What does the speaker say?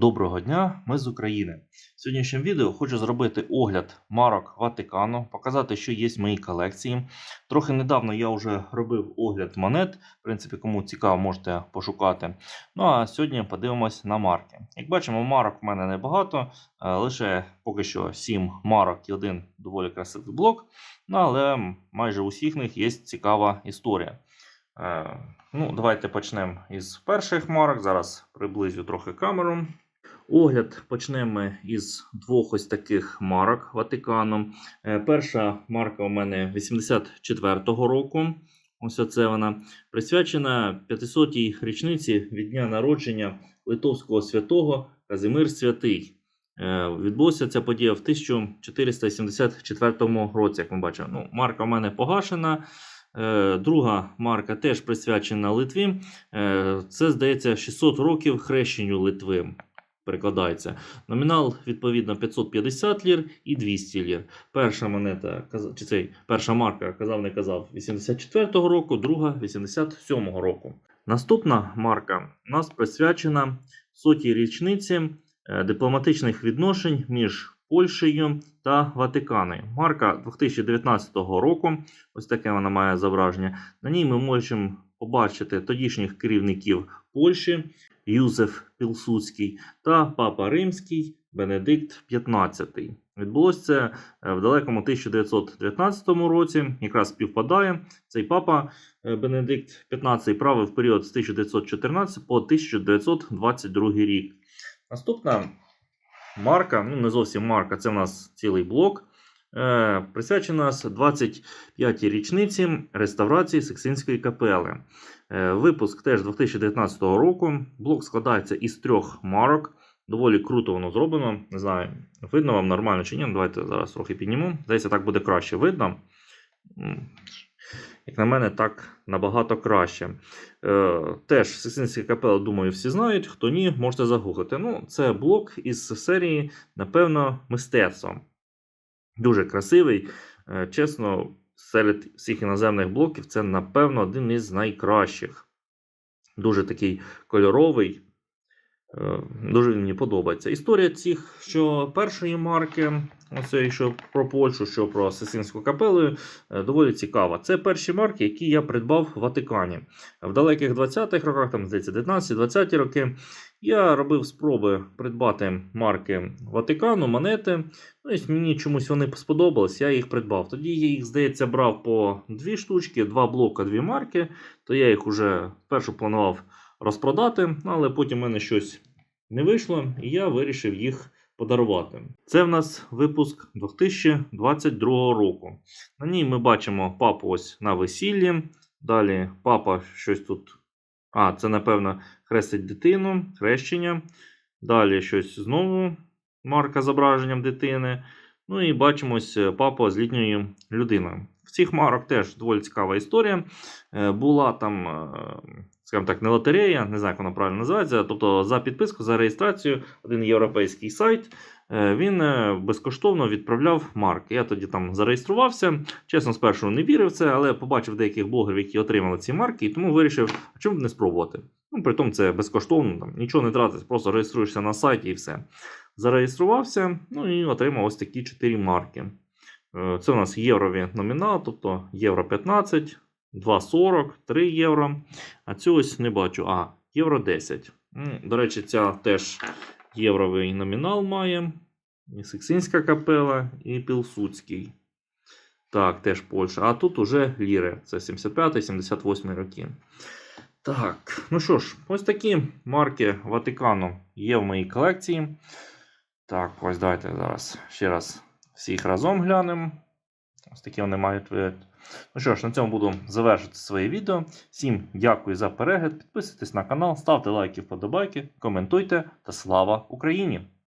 Доброго дня, ми з України. В сьогоднішньому відео хочу зробити огляд марок Ватикану, показати, що є в моїй колекції. Трохи недавно я вже робив огляд монет. В принципі, кому цікаво, можете пошукати. Ну а сьогодні подивимось на марки. Як бачимо, марок в мене небагато, е, лише поки що 7 марок і один доволі красивий блок. Ну але майже у всіх них є цікава історія. Е, Ну, давайте почнемо із перших марок. Зараз приблизю трохи камеру. Огляд почнемо із двох ось таких марок Ватикану. Е, Перша марка у мене 84-го року. Ось оце вона присвячена 500-й річниці від дня народження литовського святого Казимир Святий. Е, Відбулася ця подія в 1474 році, як ми бачимо. Ну, марка у мене погашена. Е, Друга марка теж присвячена Литві. Це, здається, 600 років хрещенню Литви. Перекладається. Номінал, відповідно, 550 лір і 200 лір. Перша монета, чи цей, перша марка, казав, не казав, 84-го року, друга 87-го року. Наступна марка у нас присвячена сотій річниці е, дипломатичних відношень між Польщею та Ватиканом. Марка 2019 року. Ось таке вона має зображення. На ній ми можемо побачити тодішніх керівників Польщі Юзеф Пілсудський та Папа Римський Бенедикт XV. Відбулося це е, в далекому 1919 році. Якраз співпадає. Цей папа е, Бенедикт XV правив період з 1914 по 1922 рік. Наступна марка, ну не зовсім марка, це в нас цілий блок. Е, присвячена 25-й річниці реставрації Сикстинської капели. Е, випуск теж 2019 року. Блок складається із трьох марок. Доволі круто воно зроблено. Не знаю, видно вам нормально чи ні. Ну, Давайте зараз трохи підніму. Здається, так буде краще видно. Як на мене, так набагато краще. Е, теж Сикстинська капела, думаю, всі знають. Хто ні, можете загуглити. Ну, це блок із серії, напевно, мистецтво. Дуже красивий. Е, Чесно, серед всіх іноземних блоків це, напевно, один із найкращих. Дуже такий кольоровий. Е, Дуже мені подобається. Історія цих, що першої марки, оце що про Польщу, що про Асасинську капелу, е, доволі цікава. Це перші марки, які я придбав в Ватикані. В далеких 20-х роках, там здається, 19-20 роки, я робив спроби придбати марки Ватикану, монети. Ну, і мені чомусь вони сподобались, я їх придбав. Тоді я їх, здається, брав по дві штучки, два блока, дві марки. То я їх уже спершу планував розпродати, але потім в мене щось не вийшло, і я вирішив їх подарувати. Це в нас випуск 2022 року. На ній ми бачимо папу ось на весіллі. Далі папа щось тут. А, це, напевно, хрестить дитину, хрещення. Далі щось знову марка зображенням дитини. Ну і бачимо ось папа з літньою людиною. В цих марок теж доволі цікава історія. Е, Була там, е, скажімо так, не лотерея, не знаю, як вона правильно називається. Тобто за підписку, за реєстрацію, один європейський сайт. е, Він безкоштовно відправляв марки. Я тоді там зареєструвався. Чесно, спершу не вірив це, але побачив деяких блогерів, які отримали ці марки, і тому вирішив, а чому б не спробувати. Ну, при тому це безкоштовно, там, нічого не тратиш, просто реєструєшся на сайті і все. Зареєструвався, ну і отримав ось такі 4 марки. Е, Це у нас єврові номінал, тобто євро 15, 2,40, 3 євро. А цю ось не бачу. А, євро 10. До речі, ця теж євровий номінал має. І Сиксинська капела, і Пілсудський. Так, теж Польща. А тут уже ліри. Це 75-78 роки. Так, ну що ж, ось такі марки Ватикану є в моїй колекції. Так, ось давайте зараз ще раз всіх разом глянемо. Ось такі вони мають вигляд. Ну що ж, на цьому буду завершити своє відео. Всім дякую за перегляд. Підписуйтесь на канал, ставте лайки, вподобайки, коментуйте та слава Україні!